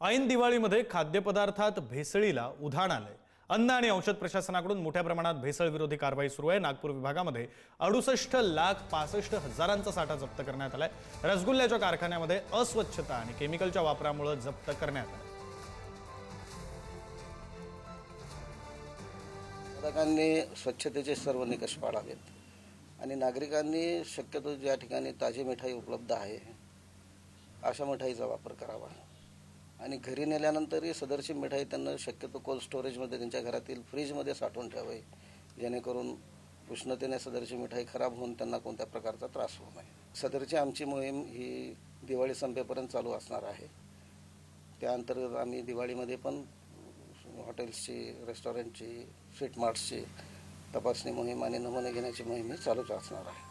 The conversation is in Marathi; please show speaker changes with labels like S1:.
S1: ऐन दिवाळीमध्ये खाद्यपदार्थात भेसळीला उधाण आलंय. अन्न आणि औषध प्रशासनाकडून मोठ्या प्रमाणात भेसळ विरोधी कारवाई सुरू आहे. नागपूर विभागामध्ये अडुसष्ट लाख पासष्ट हजारांचा साठा जप्त करण्यात आलाय. रसगुल्ल्याच्या कारखान्यामध्ये अस्वच्छता आणि केमिकलच्या वापरामुळे जप्त करण्यात आलं
S2: पथकांनी स्वच्छतेचे सर्व निकष पाळावेत. आणि नागरिकांनी शक्यतो ज्या ठिकाणी ताजी मिठाई उपलब्ध आहे अशा मिठाईचा वापर करावा. आणि घरी नेल्यानंतरही सदरची मिठाई त्यांना शक्यतो कोल्ड स्टोरेजमध्ये त्यांच्या घरातील फ्रीजमध्ये साठवून ठेवावी. जेणेकरून उष्णतेने सदरची मिठाई खराब होऊन त्यांना कोणत्या प्रकारचा त्रास होऊ नये. सदरची आमची मोहीम ही दिवाळी संपेपर्यंत चालू असणार आहे. त्या अंतर्गत आम्ही दिवाळीमध्ये पण हॉटेल्सची रेस्टॉरंटची स्वीट मार्ट्सची तपासणी मोहीम आणि नमुने घेण्याची मोहीम ही चालूच असणार आहे.